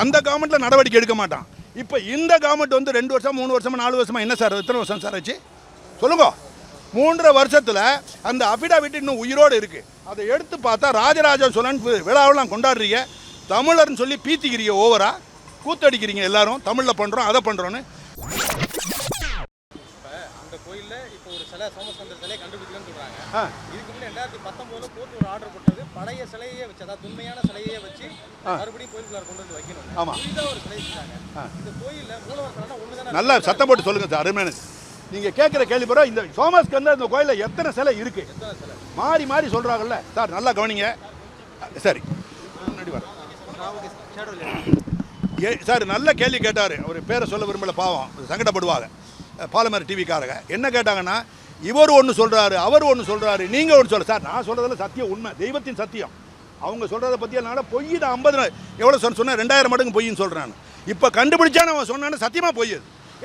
அந்த கவர்மெண்ட்டில் நடவடிக்கை எடுக்க மாட்டான். இப்போ இந்த கவர்மெண்ட் வந்து ரெண்டு வருஷம் மூணு வருஷமா நாலு வருஷமா என்ன சார் எத்தனை வருஷம் சார் ஆச்சு? சொல்லுங்க. மூன்றரை வருஷத்தில் அந்த அஃபிடாவிட் இன்னும் உயிரோடு இருக்கு. அதை எடுத்து பார்த்தா ராஜராஜ சோழன் விழாவெல்லாம் கொண்டாடுறீங்க. தமிழர்னு சொல்லி பீத்திக்கிறீங்க ஓவரா கூத்தடிக்கிறீங்க எல்லாரும். தமிழில் பண்ணுறோம் அதை பண்ணுறோன்னு அந்த கோயில்ல இப்போ ஒரு சிலை சோமஸ்கந்தர் சிலையை கண்டுபிடிக்கலன்னு முன்னாடி ரெண்டாயிரத்தி பத்தொன்பதுல கோர்ட் ஒரு ஆர்டர் போட்டது. பழைய சிலையே வச்சு அதாவது உண்மையான சிலையே வச்சு மறுபடியும் கோயிலுக்குள்ள கொண்டு வந்து வைக்கணும். ஆமா. ஒரு சிலை செஞ்சாங்க இந்த கோயில்ல மூலவர் ஒண்ணுதானே? நல்லா சத்தம் போட்டு சொல்லுங்க சார் அருமையானது நீங்கள் கேட்குற கேள்வி பிறகு இந்த சோமஸ்கந்தர் இந்த கோயிலில் எத்தனை சிலை இருக்கு? மாறி மாறி சொல்கிறாங்கல்ல சார் நல்லா கவனிங்க. சரி. முன்னாடி வரேன். ஏ சார் நல்ல கேள்வி கேட்டார். அவர் பேரை சொல்ல விரும்பல பாவம். சங்கடப்படுவாங்க. பாலமர் டிவிக்காரங்க என்ன கேட்டாங்கன்னா இவர் ஒன்று சொல்கிறாரு அவர் ஒன்று சொல்கிறாரு நீங்கள் ஒன்று சொல்ல சார் நான் சொல்கிறதுல சத்தியம் உண்மை தெய்வத்தின் சத்தியம். அவங்க சொல்கிறத பற்றி என்னால் பொய் தான் ஐம்பது எவ்வளோ சொன்ன சொன்னேன் ரெண்டாயிரம் மடங்கு பொய்ன்னு சொல்கிறான் இப்போ கண்டுபிடிச்சான்னு அவன் சொன்னான்னு சத்தியமாக பொய்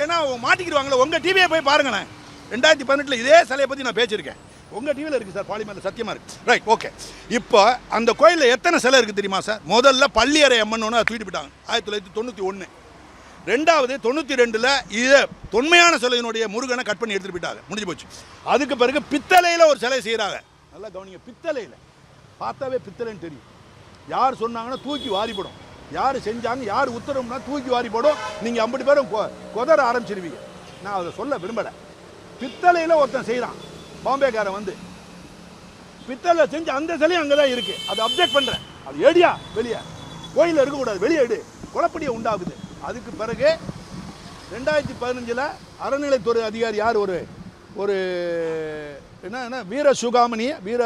ஏன்னா அவங்க மாட்டிக்கிடுவாங்களே உங்கள் டிவியை போய் பாருங்களேன். ரெண்டாயிரத்தி பதினெட்டில் இதே சிலையை பற்றி நான் பேசியிருக்கேன். உங்கள் டிவியில் இருக்குது சார் பாலிமரில் சத்தியமாக இருக்குது ரைட் ஓகே இப்போ அந்த கோயிலில் எத்தனை சிலை இருக்குது தெரியுமா சார்? முதல்ல பள்ளியறை அம்மன் ஒன்று தூக்கிட்டு போயிட்டாங்க. ஆயிரத்தி தொள்ளாயிரத்தி தொண்ணூற்றி ஒன்று ரெண்டாவது தொண்ணூற்றி ரெண்டில் இதை தொன்மையான சிலையினுடைய முருகனை கட் பண்ணி எடுத்துகிட்டு போயிட்டாங்க. முடிஞ்சு போச்சு. அதுக்கு பிறகு பித்தளையில் ஒரு சிலை செய்கிறாங்க நல்லா கவனிங்க பித்தளையில். பார்த்தாவே பித்தளைன்னு தெரியும். யார் சொன்னாங்கன்னா தூக்கி வாரிப்படும். யார் செஞ்சாங்க யார் உத்தரவுனா தூக்கி வாரி போடும் நீங்கள் ஐம்பது பேரும் கொ- கொதற ஆரம்பிச்சிருவீங்க. நான் அதை சொல்ல விரும்பலை. பித்தளையில் ஒருத்தன் செய்கிறான் பாம்பேக்காரன் வந்து பித்தளை செஞ்சு அந்த சிலையும் அங்கே தான் இருக்குது அதை அப்ஜெக்ட் பண்ணுறேன் அது ஏடியா வெளியே. கோயிலில் இருக்கக்கூடாது. வெளியே எடு. குழப்படியை உண்டாகுது அதுக்கு பிறகு ரெண்டாயிரத்தி பதினஞ்சில் அறநிலைத்துறை அதிகாரி யார்? ஒரு ஒரு என்ன என்ன வீர சுகாமணிய வீர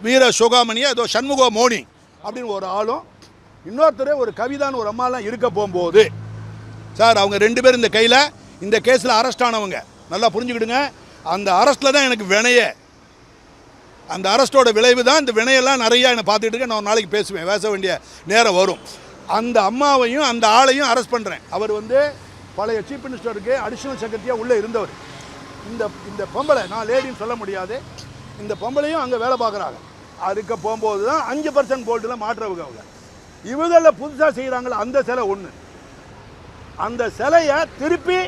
வீர சுகாமணிய ஏதோ சண்முக மோனி அப்படின்னு ஒரு ஆளும் இன்னொருத்தர் ஒரு கவிதான்னு ஒரு அம்மாலாம் இருக்க போகும்போது சார் அவங்க ரெண்டு பேரும் இந்த கையில் இந்த கேஸில் அரெஸ்ட் ஆனவங்க. நல்லா புரிஞ்சுக்கிடுங்க. அந்த அரெஸ்ட்டில் தான் எனக்கு வினைய. அந்த அரெஸ்ட்டோட விளைவு தான் இந்த வினையெல்லாம் நிறையா என்னை பார்த்துட்டு இருக்கேன். நான் ஒரு நாளைக்கு பேசுவேன். பேச வேண்டிய நேரம் வரும். அந்த அம்மாவையும் அந்த ஆளையும் அரெஸ்ட் பண்ணுறேன் அவர் வந்து பழைய சீஃப் மினிஸ்டருக்கு அடிஷனல் செக்ரட்டரியாக உள்ளே இருந்தவர். இந்த இந்த பொம்பளை நான் லேடின்னு சொல்ல முடியாது. இந்த பொம்பளையும் அங்கே வேலை பார்க்குறாங்க. அதுக்கு போகும்போது தான் அஞ்சு பர்சன்ட் போல்ட்டில் மாற்றுறவங்க அவங்க. இவங்களில் புதுசாக செய்கிறாங்களே அந்த சிலை ஒன்று அந்த சிலையை திருப்பி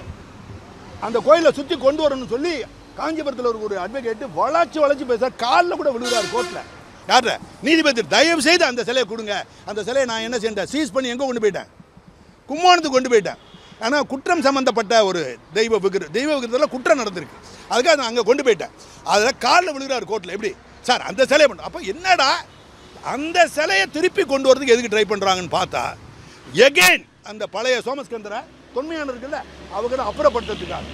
அந்த கோயிலை சுற்றி கொண்டு வரணும்னு சொல்லி காஞ்சிபுரத்தில் ஒரு ஒரு அட்வொகேட்டு வளைச்சி வளைச்சி பேச காலில் கூட விழுகிறார் கோர்ட்டில் யார்ற நீதிபதி தயவு செய்து அந்த சிலையை கொடுங்க. அந்த சிலையை நான் என்ன செஞ்சேன் சீஸ் பண்ணி எங்கே கொண்டு போயிட்டேன்? கும்போணத்துக்கு கொண்டு போயிட்டேன். ஆனால் குற்றம் சம்மந்தப்பட்ட ஒரு தெய்வ விக்கிர தெய்வ விக்கிரத்தில் குற்றம் நடந்திருக்கு. அதுக்காக நான் அங்கே கொண்டு போயிட்டேன். அதில் காலில் விழுகிறார் கோர்ட்டில் எப்படி? சார் அந்த சிலையை பண்ண அப்போ என்னடா? அந்த சிலையை திருப்பி கொண்டு வரதுக்கு எதுக்கு ட்ரை பண்ணுறாங்கன்னு பார்த்தா எகெயின் அந்த பழைய சோமஸ்கந்தரை தொன்மையான இருக்குல்ல அவங்கள அப்புறப்படுத்துறதுக்காக.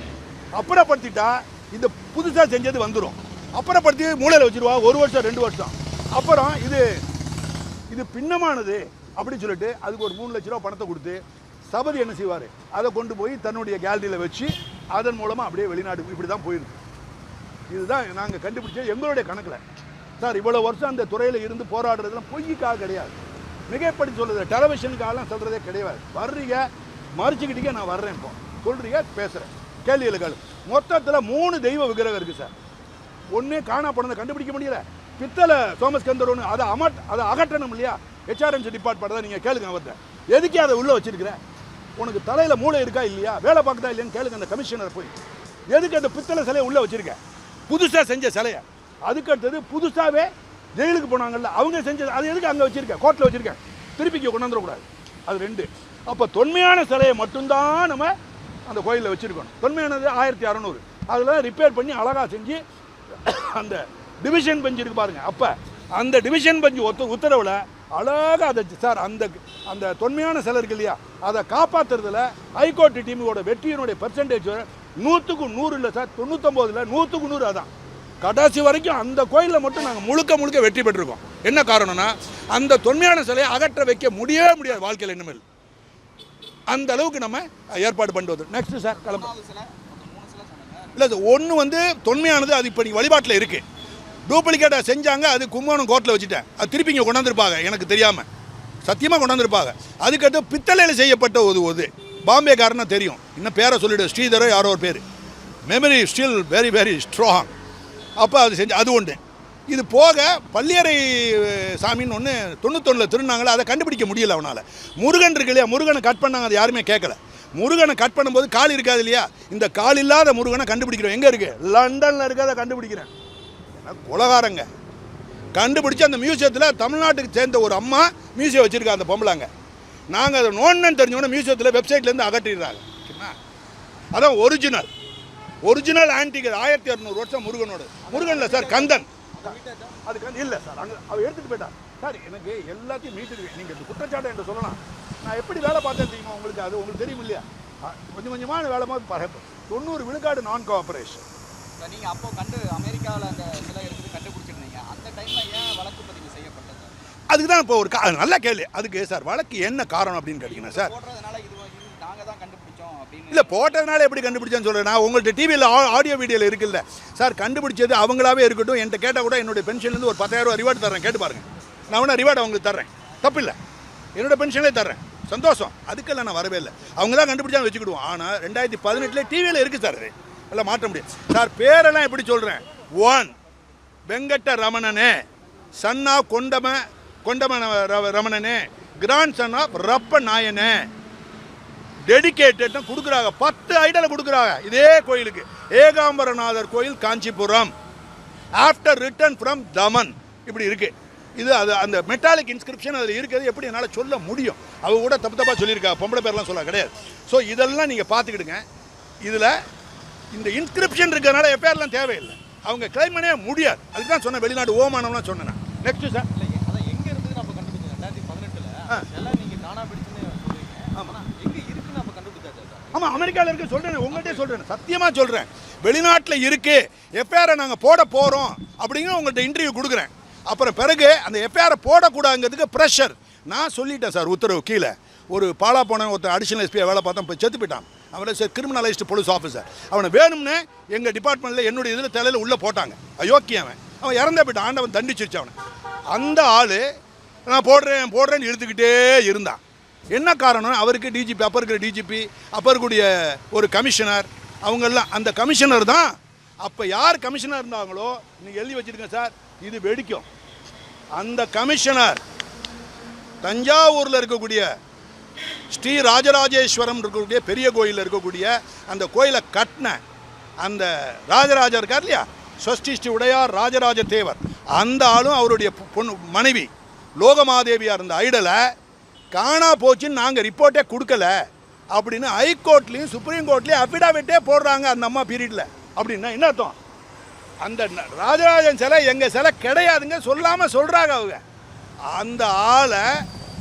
அப்புறப்படுத்திட்டா இந்த புதுசாக செஞ்சது வந்துடும் அப்புறப்படுத்தி மூளையில் வச்சிருவா ஒரு வருஷம் ரெண்டு வருஷம். அப்புறம் இது இது பின்னமானது அப்படின்னு சொல்லிட்டு அதுக்கு ஒரு மூணு லட்ச ரூபா பணத்தை கொடுத்து சபதி என்ன செய்வார்? அதை கொண்டு போய் தன்னுடைய கேலரியில் வச்சு அதன் மூலமாக அப்படியே வெளிநாடு இப்படி தான் போயிருக்கு. இதுதான் நாங்கள் கண்டுபிடிச்ச எங்களுடைய கணக்கில். சார் இவ்வளோ வருஷம் அந்த துறையில் இருந்து போராடுறதுலாம் பொய்யுக்காக கிடையாது. மிகைப்படுத்தி சொல்லுறது டெலிவிஷனுக்காகலாம் சொல்கிறதே கிடையாது. வர்றீங்க மறைச்சிக்கிட்டீங்க நான் வர்றேன் இப்போ. சொல்கிறீங்க பேசுகிறேன் கேள்விகளுக்கு மொத்தத்தில் மூணு தெய்வ விக்கிரகம் இருக்குது சார். ஒன்று காணா போனதை கண்டுபிடிக்க முடியல. பித்தளை சோமஸ்கந்தர் அதை அமட் அதை அகற்றணும் இல்லையா? ஹெச்ஆர்என்சி டிபார்ட்மெண்ட் தான் நீங்கள் கேளுங்க அவர்கிட்ட. எதுக்கே அதை உள்ளே வச்சிருக்கிற? உனக்கு தலையில் மூளை இருக்கா இல்லையா? வேலை பார்க்குதா இல்லையான்னு கேளுங்க அந்த கமிஷனர் போய். எதுக்கு அந்த பித்தளை சிலையை உள்ளே வச்சிருக்க? புதுசாக செஞ்ச சிலையை. அதுக்கு அடுத்தது புதுசாகவே ஜெயிலுக்கு போனாங்கல்ல அவங்க செஞ்சது அது எதுக்கு அங்கே வச்சிருக்க? கோர்ட்டில் வச்சிருக்கேன் திருப்பிக்கு கொண்டாந்துடக்கூடாது அது ரெண்டு. அப்போ தொன்மையான சிலையை மட்டும்தான் நம்ம அந்த கோயிலில் வச்சுருக்கணும். தொன்மையானது ஆயிரத்தி அறநூறு. அதில் ரிப்பேர் பண்ணி அழகாக செஞ்சு அந்த டிவிஷன் பெஞ்ச் இருக்கு பாருங்க. அப்போ அந்த டிவிஷன் பெஞ்ச் ஒத்து உத்தரவில் அழகாக அதை சார் அந்த அந்த தொன்மையான சிலை இருக்கு இல்லையா? அதை காப்பாற்றுறதுல ஹைகோர்ட் டீமோட வெற்றியினுடைய பெர்சன்டேஜ் நூற்றுக்கு நூறு இல்லை சார் தொண்ணூத்தொம்போதில் நூற்றுக்கு நூறு அதான். கடைசி வரைக்கும் அந்த கோயிலில் மட்டும் நாங்கள் முழுக்க முழுக்க வெற்றி பெற்றிருக்கோம். என்ன காரணம்னா அந்த தொன்மையான சிலையை அகற்ற வைக்க முடியவே முடியாது வாழ்க்கையில் இனிமேல். அந்த அளவுக்கு நம்ம ஏற்பாடு பண்ணிட்டு வந்தோம் நெக்ஸ்ட் சார் கிளம்பு இல்லை சார் ஒன்று வந்து தொன்மையானது அது இப்போ நீங்கள் வழிபாட்டில் இருக்குது டூப்ளிகேட்டை செஞ்சாங்க அது கும்பகோணம் கோர்ட்டில் வச்சுட்டேன். அது திருப்பி இங்கே கொண்டாந்துருப்பாங்க எனக்கு தெரியாமல் சத்தியமாக கொண்டாந்துருப்பாங்க. அதுக்கடுத்து பித்தளையில் செய்யப்பட்ட ஒரு இது. பாம்பேக்காரனா தெரியும். இன்னும் பேரை சொல்லிவிடு ஸ்ரீதரோ யாரோ ஒரு பேர். Memory still very very strong அப்போ அது செஞ்சு அது ஒன்று இது போக பள்ளியறை சாமின்னு ஒன்று தொண்ணூத்தொன்னில் திருநாங்களே அதை கண்டுபிடிக்க முடியல அவனால். முருகன் இருக்கு இல்லையா? முருகனை கட் பண்ணாங்க அது யாருமே கேட்கல. முருகனை கட் பண்ணும்போது கால் இருக்காது இல்லையா? இந்த கால் இல்லாத முருகனை கண்டுபிடிக்கிறோம். எங்கே இருக்குது லண்டனில் இருக்காத கண்டுபிடிக்கிறேன். கொலகாரங்க. கண்டுபிடிச்சு அந்த மியூசியத்தில் தமிழ்நாட்டுக்கு சேர்ந்த ஒரு அம்மா மியூசியம் வச்சுருக்கா அந்த பொம்பளைங்க. நாங்கள் அதை நோன்னு தெரிஞ்சோன்னே மியூசியத்தில் வெப்சைட்லேருந்து அகற்றிடுறாங்க. ஓகேங்களா அதான் ஒரிஜினல் ஒரிஜினல் ஆன்டிக் ஆயிரத்தி இரநூறு வருஷம் முருகனோட. முருகன்ல சார் கந்தன். அது இல்லை சார் அங்கே அவர் எடுத்துகிட்டு போயிட்டா. சார் எனக்கு எல்லாத்தையும் மீட்டுருவேன் நீங்கள் இந்த குற்றச்சாட்டை என்று சொல்லலாம். நான் எப்படி வேலை பார்த்தேன் தெரியுமா உங்களுக்கு? அது உங்களுக்கு தெரியும் இல்லையா கொஞ்சம் கொஞ்சமான வேலை மாதிரி பரப்பு. தொண்ணூறு விழுக்காடு நான் கோஆப்ரேஷன் சார் நீங்கள் அப்போ கண்டு அமெரிக்காவில் அந்த சிலை இருக்குது கண்டுபிடிச்சிருந்தீங்க. அந்த டைமில் ஏன் வழக்கு பதிவு செய்யப்பட்டது? அதுக்கு தான் இப்போ ஒரு கா நல்ல கேள்வி அதுக்கு சார் வழக்கு என்ன காரணம் அப்படின்னு கேட்டிங்கன்னா சார். போடுறதுனால இது இது நாங்கள் தான் கண்டுபிடிச்சோம் அப்படின்னு. இல்லை போட்டதுனால எப்படி கண்டுபிடிச்சேன்னு சொல்கிறேன் நான் உங்கள்கிட்ட டிவியில் ஆடியோ வீடியோவில் இருக்குல்ல. சார் கண்டுபிடிச்சது அவங்களாவே இருக்கட்டும். என்கிட்ட கேட்டால் கூட என்னுடைய பென்ஷன்லேருந்து ஒரு பத்தாயிரம் ரூபா ரிவார்டு தரேன் கேட்டு பாருங்க. நான் வேணா ரிவார்டு அவங்களுக்கு தர்றேன். தப்பில்லை. என்னோட பென்ஷனே தர்றேன். சந்தோஷம். அதுக்கெல்லாம் நான் வரவே இல்லை. அவங்க தான் கண்டுபிடிச்சாலும் வச்சுக்கிடுவோம். ஆனால் ரெண்டாயிரத்தி பதினெட்டில் டிவியில் இருக்குது சார் அது. எல்லாம் மாற்ற முடியும் சார் பேரெல்லாம் எப்படி சொல்கிறேன் ஒன் வெங்கட்ட ரமணனே. சன்னா கொண்டம கொண்டம ரமணனே. கிராண்ட் சன் ஆஃப் ரப்ப நாயனே. டெடிகேட்டட் கொடுக்குறாங்க. பத்து ஐடலை கொடுக்குறாங்க. இதே கோயிலுக்கு. ஏகாம்பரநாதர் கோயில் Kanchipuram. After return from Thaman இப்படி இருக்கு. இது அது அந்த மெட்டாலிக் இன்ஸ்கிரிப்ஷன் அதில் இருக்கிறது எப்படி என்னால் சொல்ல முடியும்? அவங்க கூட தப்பு தப்பாக சொல்லியிருக்கா. பொம்பளை பேர்லாம் சொல்ல கிடையாது. ஸோ இதெல்லாம் நீங்கள் பார்த்துக்கிடுங்க. இதில் இந்த இன்ஸ்கிரிப்ஷன் இருக்கிறதுனால எஃப்ஐஆர்லாம் தேவையில்லை. அவங்க கிளைம் பண்ணவே முடியாது. அதுக்கு தான் சொன்னேன் வெளிநாடு ஓமானம்லாம் சொன்னேன் நெக்ஸ்ட் சார் ஆமாம் அமெரிக்காவில் இருக்கு சொல்கிறேன் உங்கள்கிட்ட சொல்கிறேன் சத்தியமாக சொல்கிறேன் வெளிநாட்டில் இருக்கு எஃப்ஐஆரை நாங்கள் போட போகிறோம் அப்படிங்கிற உங்கள்கிட்ட இன்டர்வியூ கொடுக்குறேன். அப்புறம் பிறகு அந்த எஃப்ஐஆரை போடக்கூடாதுங்கிறதுக்கு ப்ரெஷர் நான் சொல்லிட்டேன் சார் உத்தரவு கீழே. ஒரு பாலா போன ஒருத்தன் அடிஷனல் எஸ்பியை வேலை பார்த்தா இப்போ செத்து போயிட்டான். அவனை சார் கிரிமினலைஸ்டு போலீஸ் ஆஃபீஸர் அவனை வேணும்னு எங்கள் டிபார்ட்மெண்ட்டில் என்னுடைய இதில் தலையில் உள்ளே போட்டாங்க. அயோக்கிய அவன். அவன் இறந்தே போயிட்டான். ஆண்டவன் தண்டிச்சிருச்சு அவனை. அந்த ஆள் நான் போடுறேன் போடுறேன்னு இழுத்துக்கிட்டே இருந்தான். என்ன காரணம் அவருக்கு டிஜிபி அப்போ இருக்கிற டிஜிபி அப்போ இருக்கக்கூடிய ஒரு கமிஷனர் அவங்கெல்லாம் அந்த கமிஷனர் தான் அப்போ யார் கமிஷனர் இருந்தாங்களோ நீங்கள் எழுதி வச்சிருங்க சார் இது வெடிக்கும். அந்த கமிஷனர் தஞ்சாவூரில் இருக்கக்கூடிய ஸ்ரீ ராஜராஜேஸ்வரம் இருக்கக்கூடிய பெரிய கோயிலில் இருக்கக்கூடிய அந்த கோயிலை கட்டின அந்த ராஜராஜர் இருக்கார் இல்லையா? ஸ்வஸ்டி ஸ்ரீ உடையார் ராஜராஜ தேவர். அந்த ஆளும் அவருடைய பொ- பொண்ணு மனைவி. லோகமாதேவியாக இருந்த ஐடலை காணா போச்சுன்னு நாங்கள் ரிப்போர்ட்டே கொடுக்கல அப்படின்னு ஹைகோர்ட்லேயும் சுப்ரீம் கோர்ட்லேயும் அஃபிடாவிட்டே போடுறாங்க அந்த அம்மா பீரியடில். அப்படின்னா என்ன அர்த்தம்? அந்த ராஜராஜன் சிலை எங்கள் சிலை கிடையாதுங்க சொல்லாமல் சொல்கிறாங்க அவங்க. அந்த ஆளை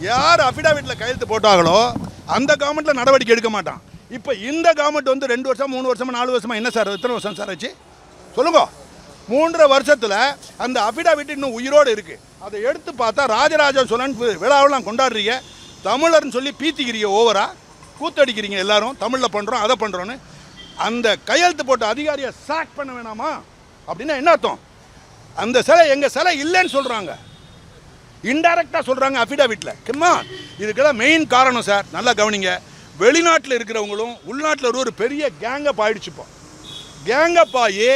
யார் அஃபிடாவிட்டில் கையெழுத்து போட்டாங்களோ அந்த கவர்மெண்ட்டில் நடவடிக்கை எடுக்க மாட்டான். இப்போ இந்த கவர்மெண்ட் வந்து ரெண்டு வருஷம் மூணு வருஷமா நாலு வருஷமா என்ன சார் எத்தனை வருஷம் சார் ஆச்சு? சொல்லுங்க. மூன்றரை வருஷத்தில் அந்த அஃபிடாவிட் இன்னும் உயிரோடு இருக்குது அதை எடுத்து பார்த்தா ராஜராஜ சோழன் விழாவெல்லாம் கொண்டாடுறீங்க. தமிழர்னு சொல்லி பீத்திக்கிறீங்க ஓவரா கூத்தடிக்கிறீங்க எல்லாரும். தமிழில் பண்ணுறோம் அதை பண்ணுறோன்னு அந்த கையெழுத்து போட்ட அதிகாரியை சாக் பண்ண வேணாமா? அப்படின்னா என்ன அர்த்தம்? அந்த சிலை எங்கள் சிலை இல்லைன்னு சொல்கிறாங்க இன்டைரக்டாக சொல்கிறாங்க அஃபிடாவிட்டில் கிம்மா இதுக்கெல்லாம் மெயின் காரணம் சார் நல்லா கவனிங்க. வெளிநாட்டில் இருக்கிறவங்களும் உள்நாட்டில் ஒரு பெரிய கேங்கப் ஆயிடுச்சுப்போம் கேங்கப் ஆகி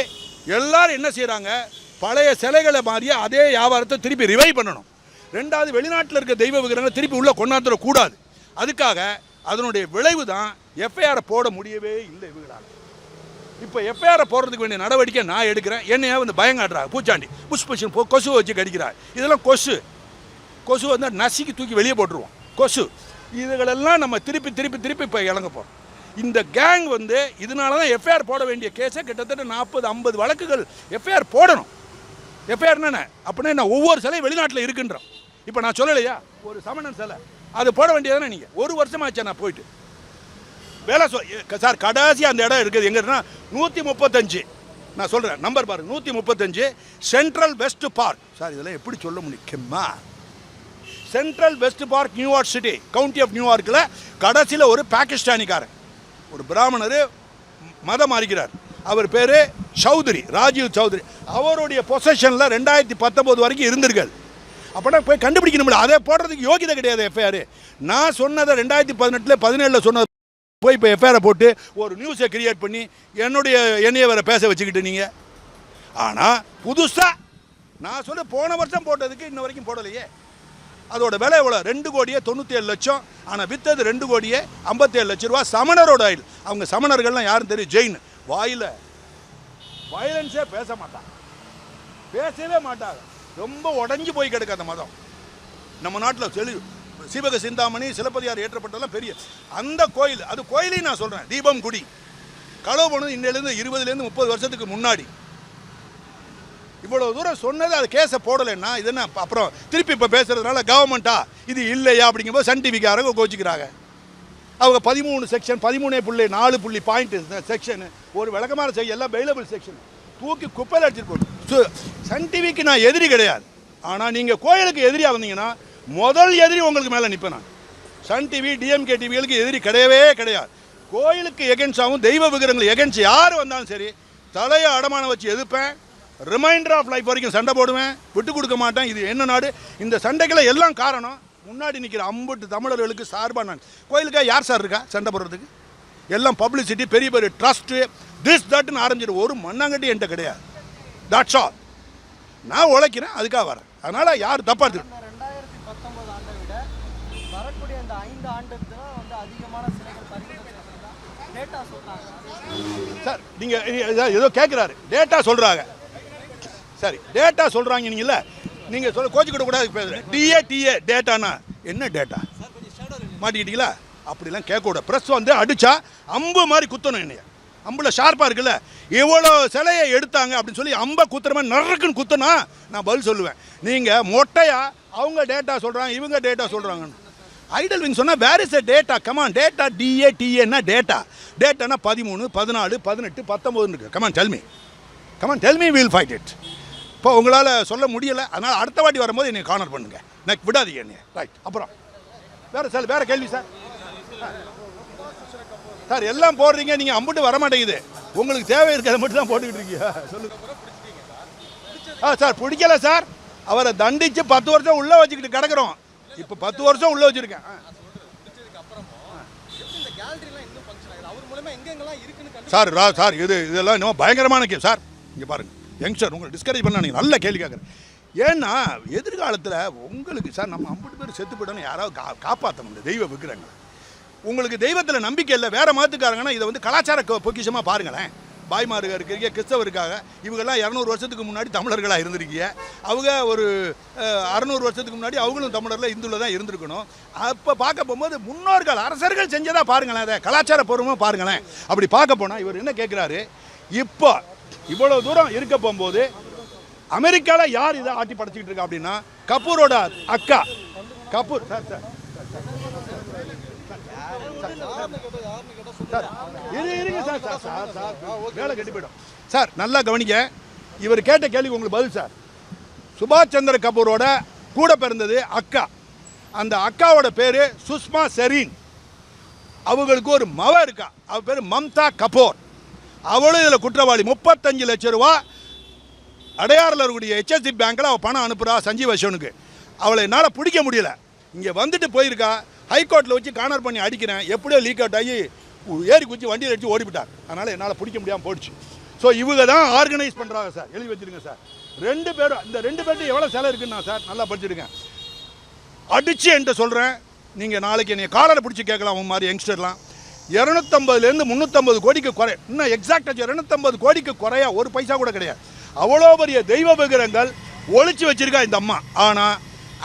எல்லாரும் என்ன செய்கிறாங்க பழைய சிலைகளை மாதிரியே அதே வியாபாரத்தை திருப்பி ரிவைவ் பண்ணணும். ரெண்டாவது வெளிநாட்டில் இருக்க தெய்வ விக்கிரங்களை திருப்பி உள்ளே கொண்டாந்துடக்கூடாது. அதுக்காக அதனுடைய விளைவு தான் எஃப்ஐஆரை போட முடியவே இல்லை இவங்களால். இப்போ எஃப்ஐஆரை போடுறதுக்கு வேண்டிய நடவடிக்கை நான் எடுக்கிறேன். என்னையா வந்து பயங்காட்டுறாங்க பூச்சாண்டி. புஷ் புஷ் கொசு வச்சு கடிக்கிறார் இதெல்லாம் கொசு. கொசு வந்து நசுக்கி தூக்கி வெளியே போட்டுருவோம். கொசு. இதுகளெல்லாம் நம்ம திருப்பி திருப்பி திருப்பி இப்போ இறங்க போகிறோம் இந்த கேங் வந்து இதனால தான் எஃப்ஐஆர் போட வேண்டிய கேஸை கிட்டத்தட்ட நாற்பது ஐம்பது வழக்குகள் எஃப்ஐஆர் போடணும். எஃப்ஐஆர் என்ன? அப்படின்னா நான் ஒவ்வொரு சிலையும் வெளிநாட்டில் இருக்குன்றோம். இப்போ நான் சொல்லலையா? ஒரு சமணன் சிலை. அது போட வேண்டியதானே நீங்கள் ஒரு வருஷமாச்சா நான் போயிட்டு. வேலை சொல் சார் கடைசி அந்த இடம் இருக்குது. எங்கன்னா நூற்றி முப்பத்தஞ்சு. நான் சொல்கிறேன் நம்பர் பாருங்க. நூற்றி முப்பத்தஞ்சு சென்ட்ரல் வெஸ்ட் பார்க் சார் இதெல்லாம் எப்படி சொல்ல முடியும்? கெம்மா. Central west park New York city county of நியூயார்க்கில் கடைசியில் ஒரு பாகிஸ்தானிக்காரன் ஒரு பிராமணர் மதம் மாறிக்கிறார். அவர் பேர் சௌத்ரி ராஜீவ் சௌத்ரி. அவருடைய பொசஷனில் ரெண்டாயிரத்தி பத்தொம்போது வரைக்கும் இருந்திருக்கார். அப்போனா போய் கண்டுபிடிக்கணும்ல. அதை போடுறதுக்கு யோகிதை கிடையாது எஃப்ஐஆர் நான் சொன்னதை ரெண்டாயிரத்தி பதினெட்டில் பதினேழில் சொன்னது போய் இப்போ எஃப்ஐஆரை போட்டு ஒரு நியூஸை கிரியேட் பண்ணி என்னுடைய என்னைய வேறு பேச வச்சுக்கிட்டு நீங்கள் ஆனால் புதுசாக நான் சொல்ல போன வருஷம் போட்டதுக்கு இன்ன வரைக்கும் போடலையே. அதோட விலை எவ்வளோ? ரெண்டு கோடியே தொண்ணூற்றி ஏழு லட்சம். ஆனால் விற்றது ரெண்டு கோடியே ஐம்பத்தேழு லட்ச ரூபா. சமணரோட ஆயில் அவங்க சமணர்கள்லாம் யாரும் தெரியும்? ஜெயின். வாயில். வயலன்ஸே பேச மாட்டாங்க. பேசவே மாட்டாங்க. ரொம்ப உடஞ்சி போய் கிடக்கு அந்த மதம். நம்ம நாட்டில் செழு சீவக சிந்தாமணி சிலப்பதியார் ஏற்றப்பட்டதெல்லாம் பெரிய. அந்த கோயில் அது கோயிலையும் நான் சொல்கிறேன் தீபம் குடி. களவு போனது இன்னிலேருந்து இருபதுலேருந்து முப்பது வருஷத்துக்கு முன்னாடி. இவ்வளோ தூரம் சொன்னது அது கேஸை போடலைன்னா இது என்ன? அப்புறம் திருப்பி இப்போ பேசுறதுனால கவர்மெண்ட்டா இது இல்லையா? அப்படிங்கும்போது சன் டிவிக்காரங்க கோச்சிக்கிறாங்க. அவங்க பதிமூணு செக்ஷன் பதிமூணே புள்ளி நாலு புள்ளி பாயிண்ட் செக்ஷனு ஒரு விளக்கமான செய்ய எல்லாம் பெயிலபிள் செக்ஷன் தூக்கி குப்பையில் அடிச்சிட்டு போட்டு ஸோ சன் டிவிக்கு நான் எதிரி கிடையாது. ஆனால் நீங்கள் கோயிலுக்கு எதிரியாக வந்தீங்கன்னா முதல் எதிரி உங்களுக்கு மேலே நிற்பேன் நான். சன் டிவி டிஎம்கே டிவிகளுக்கு எதிரி கிடையவே கிடையாது. கோயிலுக்கு எகென்ஸ்டாகவும் தெய்வ விக்கிரங்கள் எகென்ஸ்ட் யார் வந்தாலும் சரி தலையை அடமானம் வச்சு எதிர்ப்பேன். ரிமைண்டர் ஆஃப் லைஃப் வரைக்கும் சண்டை போடுவேன். விட்டு கொடுக்க மாட்டேன். இது என்ன நாடு? இந்த சண்டைகளை எல்லாம் காரணம் முன்னாடி நிற்கிற அம்புட்டு தமிழர்களுக்கு சார்பாக நான் கோயிலுக்காக யார் சார் இருக்கா சண்டை போடுறதுக்கு? எல்லாம் பப்ளிசிட்டி பெரிய பெரிய ட்ரஸ்ட்டு திஸ் தட்னு ஆரம்பிச்சிட்டு ஒரு மண்ணாங்கட்டி என்கிட்ட கிடையாது. தட்ஸ் ஆல் நான் உழைக்கிறேன் அதுக்காக வரேன். அதனால் யார் தப்பாக எடுத்துக்கணும் சார் நீங்கள் ஏதோ கேட்குறாரு டேட்டா சொல்கிறாங்க சரி டேட்டா சொல்கிறாங்க நீங்கள்ல நீங்கள் சொல்ல கோச்சிக்கிட்ட கூடாது பேசுகிறேன் டிஏ டிஏ டேட்டானா என்ன டேட்டா மாட்டிக்கிட்டீங்களா? அப்படிலாம் கேட்கக்கூடாது ப்ரெஸ் வந்து அடித்தா அம்பு மாதிரி குத்தணும் என்னைய. அம்புல ஷார்ப்பாக இருக்குல்ல. இவ்வளோ சிலையை எடுத்தாங்க அப்படின்னு சொல்லி அம்பை குத்துற மாதிரி நறுக்குன்னு குத்துனா நான் பதில் சொல்லுவேன். நீங்கள் மொட்டையா அவங்க டேட்டா சொல்கிறாங்க இவங்க டேட்டா சொல்கிறாங்கன்னு ஐடல் விங் சொன்னால் where is a data come on data DA டிஏன்னா data டேட்டானா பதிமூணு பதினாலு பதினெட்டு பத்தொம்போதுன்னு இருக்கு. Come on tell me come on tell me will fight it இப்போ உங்களால் சொல்ல முடியலை. அதனால் அடுத்த வாட்டி வரும்போது என்னை கார்னர் பண்ணுங்கள் எனக்கு விடாதீங்க என்னை. ரைட் அப்புறம். வேறு சார் வேறு கேள்வி சார்? சார் எல்லாம் போடுறீங்க நீங்கள் அம்புட்டு வர மாட்டேங்குது உங்களுக்கு தேவை இருக்கிறத மட்டும் தான் போட்டுக்கிட்டு இருக்கீங்க. சொல்லுங்க ஆ சார் பிடிக்கல சார். அவரை தண்டித்து பத்து வருஷம் உள்ளே வச்சுக்கிட்டு கிடக்குறோம். இப்போ பத்து வருஷம் உள்ளே வச்சுருக்கேன். அவர் சார் ரா சார் இது இதெல்லாம் இன்னும் பயங்கரமான கே சார் இங்கே பாருங்கள் யங்ஸ்டர் உங்களை டிஸ்கரேஜ் பண்ண நீங்கள் நல்ல கேள்வி கேட்குறேன் ஏன்னா எதிர்காலத்தில் உங்களுக்கு சார் நம்ம ஐம்பது பேர் செத்து போயிட்டோன்னு யாராவது கா காப்பாற்ற முடியல தெய்வ விற்கிறாங்க உங்களுக்கு தெய்வத்தில் நம்பிக்கை இல்லை வேறு மதத்துக்காரங்கன்னா இதை வந்து கலாச்சார பொக்கிஷமாக பாருங்களேன். பாய்மாருக இருக்கிறீங்க கிறிஸ்தவருக்காக. இவங்கெல்லாம் இரநூறு வருஷத்துக்கு முன்னாடி தமிழர்களாக இருந்திருக்கீங்க. அவங்க ஒரு அறநூறு வருஷத்துக்கு முன்னாடி அவங்களும் தமிழரில் இந்துவில் தான் இருந்திருக்கணும். அப்போ பார்க்க போகும்போது முன்னோர்கள் அரசர்கள் செஞ்சதாக பாருங்களேன் அதை கலாச்சார பூர்வமாக பாருங்களேன். அப்படி பார்க்க போனால் இவர் என்ன கேட்குறாரு இப்போ இவ்வளோ தூரம் இருக்க போகும்போது அமெரிக்காவில் யார் இதை ஆட்டி படைச்சிக்கிட்டு இருக்கா அப்படின்னா கபூரோட அக்கா. Kapoor sir sir. சார் இரு இருங்க சார் சார் சார் சார். வேலை கட்டி போயிடும். சார் நல்லா கவனிக்க இவர் கேட்ட கேள்விக்கு உங்களுக்கு பதில் சார். சுபாஷ் சந்திர கபூரோட கூட பிறந்தது அக்கா. அந்த அக்காவோட பேர் சுஷ்மா செரீன். அவங்களுக்கு ஒரு மவ இருக்கா. அவ பேர் மம்தா கபூர். அவளும் இதில் குற்றவாளி. முப்பத்தஞ்சு லட்சம் ரூபா அடையாறில் இருக்கக்கூடிய ஹெச்எஸ்சி பேங்க்கில் அவள் பணம் அனுப்புகிறா சஞ்சீவ் அசோனுக்கு. அவளை என்னால் பிடிக்க முடியல. இங்கே வந்துட்டு போயிருக்கா. ஹைகோர்ட்டில் வச்சு கார்னர் பண்ணி அடிக்கிறேன். எப்படியோ லீக் அவுட் ஆகி ஏறி குச்சி வண்டியில் அடித்து ஓடிவிட்டார். அதனால் என்னால் பிடிக்க முடியாமல் போயிடுச்சு. ஸோ இவங்க தான் ஆர்கனைஸ் பண்ணுறாங்க சார் எழுதி வச்சிருங்க சார் ரெண்டு பேரும் இந்த ரெண்டு பேர்ட்டு எவ்வளோ செலவு இருக்குன்னா சார் நல்லா படிச்சிருக்கேன். அடிச்சு என்கிட்ட சொல்கிறேன் நீங்கள் நாளைக்கு என்னை காலரை பிடிச்சி கேட்கலாம் உன் மாதிரி யங்ஸ்டர்லாம் இரநூத்தம்பதுலேருந்து முந்நூற்றம்பது கோடிக்கு குறை. இன்னும் எக்ஸாக்டாக இரநூத்தம்பது கோடிக்கு குறையா ஒரு பைசா கூட கிடையாது. அவ்வளோ பெரிய தெய்வ விக்கிரங்கள் ஒழிச்சு வச்சிருக்கா இந்த அம்மா. ஆனால்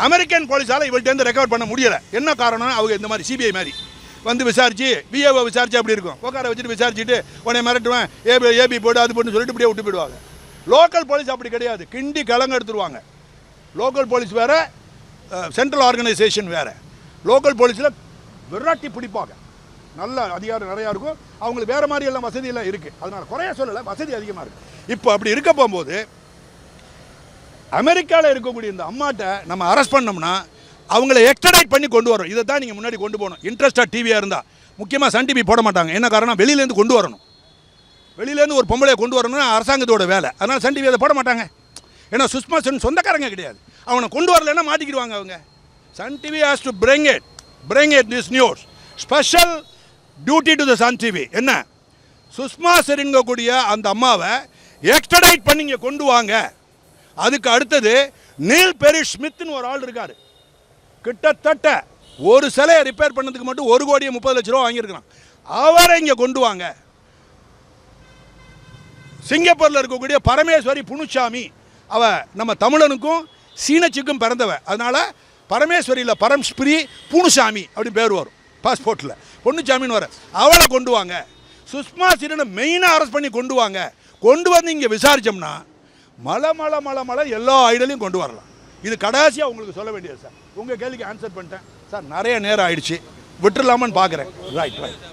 அமெரிக்கன் போலீஸால் இவள்கிட்டேருந்து ரெக்கவர் பண்ண முடியலை. என்ன காரணம் அவங்க இந்த மாதிரி சிபிஐ மாதிரி. வந்து விசாரிச்சு பிஏஓ விசாரிச்சு அப்படி இருக்கும்? உட்கார வச்சுட்டு விசாரிச்சுட்டு உடனே மிரட்டுவேன் ஏபி ஏபி போடு அது போட்டு சொல்லிட்டு இப்படியே விட்டு போயிடுவாங்க. லோக்கல் போலீஸ் அப்படி கிடையாது. கிண்டி கலங்க எடுத்துருவாங்க. லோக்கல் போலீஸ் வேறு சென்ட்ரல் ஆர்கனைசேஷன் வேறு. லோக்கல் போலீஸில் விராட்டி பிடிப்பாங்க. நல்ல அதிகாரம் நிறையா இருக்கும். அவங்களுக்கு வேறு மாதிரி எல்லாம் வசதி எல்லாம் இருக்குது அதனால் குறைய சொல்லலை வசதி அதிகமாக இருக்குது இப்போ அப்படி இருக்க போகும்போது அமெரிக்காவில் இருக்கக்கூடிய இந்த அம்மாட்ட நம்ம அரெஸ்ட் பண்ணோம்னா அவங்கள எக்ஸ்டடைட் பண்ணி கொண்டு வரோம் இதை தான் நீங்கள் முன்னாடி கொண்டு போகணும். இன்ட்ரெஸ்டாக டிவியாக இருந்தால் முக்கியமாக சன் டிவி போட மாட்டாங்க. என்ன காரணம்? வெளியிலேருந்து கொண்டு வரணும். வெளியிலேருந்து ஒரு பொம்பளையை கொண்டு வரணும்னா அரசாங்கத்தோட வேலை. அதனால் சன் டிவி அதை போட மாட்டாங்க. ஏன்னா சுஷ்மா சென் சொந்தக்காரங்க கிடையாது. அவனை கொண்டு வரலன்னா மாட்டிக்கிடுவாங்க அவங்க. Sun TV has to bring it bring it this news special duty to the Sun TV என்ன? சுஷ்மா சரிங்கக்கூடிய அந்த அம்மாவை எக்ஸ்டடைட் பண்ணி இங்கே கொண்டு வாங்க. அதுக்கு அடுத்தது நீல் பெரி ஸ்மித்னு ஒரு ஆள் இருக்கார். கிட்டத்தட்ட ஒரு சிலையை ரிப்பேர் பண்ணதுக்கு மட்டும் ஒரு கோடியே முப்பது லட்ச ரூபா வாங்கியிருக்கிறான். அவரை இங்கே கொண்டு வாங்க. சிங்கப்பூரில் இருக்கக்கூடிய பரமேஸ்வரி புனுசாமி அவ நம்ம தமிழனுக்கும் சீனச்சுக்கும் பிறந்தவ. அதனால் பரமேஸ்வரியில் பரம்ஸ்பிரி புனுசாமி அப்படின்னு பேர் வரும். பாஸ்போர்ட்டில் பொண்ணு பொன்னுச்சாமின்னு வர. அவளை கொண்டு வாங்க. சுஷ்மா சீரனை மெயினாக அரெஸ்ட் பண்ணி கொண்டு வாங்க. கொண்டு வந்து இங்கே விசாரித்தோம்னா மலை மலை மலை மலை எல்லா ஐடலையும் கொண்டு வரலாம். இது கடைசியாக உங்களுக்கு சொல்ல வேண்டியது சார் உங்கள் கேள்விக்கு ஆன்சர் பண்ணிட்டேன். சார் நிறைய நேரம் ஆயிடுச்சு. விட்டுடலாமான்னு பார்க்குறேன் ரைட் ரைட்